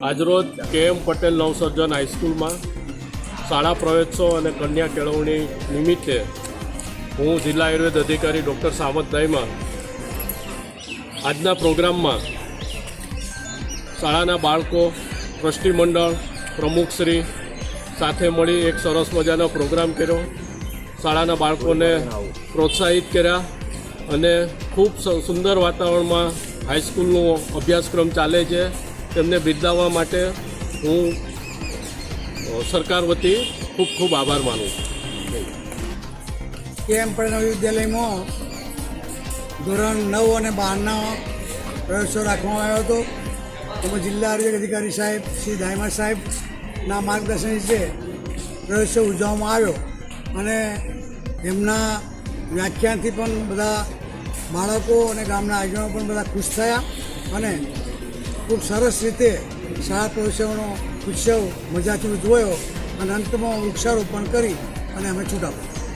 આજરોજ કે એમ પટેલ નવસર્જન હાઈસ્કૂલમાં શાળા પ્રવેશો અને કન્યા કેળવણી નિમિત્તે હું જિલ્લા આયુર્વેદ અધિકારી ડૉક્ટર સામત દાઈમાં આજના પ્રોગ્રામમાં શાળાના બાળકો ટ્રસ્ટીમંડળ પ્રમુખશ્રી સાથે મળી એક સરસ મજાનો પ્રોગ્રામ કર્યો. શાળાના બાળકોને પ્રોત્સાહિત કર્યા અને ખૂબ સુંદર વાતાવરણમાં હાઈસ્કૂલનો અભ્યાસક્રમ ચાલે છે. તેમને બિરદાવવા માટે હું સરકાર વતી ખૂબ ખૂબ આભાર માનું કેએમ પટેલ વિદ્યાલયમાં? ધોરણ નવ અને બારના પ્રવેશો રાખવામાં આવ્યો હતો. એમાં જિલ્લા આરોગ્ય અધિકારી સાહેબ શ્રી દાયમા સાહેબના માર્ગદર્શન નીચે પ્રવેશો ઉજવવામાં આવ્યો. અને એમના વ્યાખ્યાનથી પણ બધા બાળકો અને ગામના આગેવાનો પણ બધા ખુશ થયા. અને ખૂબ સરસ રીતે શાળા પ્રવેશોનો ઉત્સવ મજાથી ઉજવાયો અને અંતમાં વૃક્ષારોપણ કરી અને અમે છૂટા પડ્યા.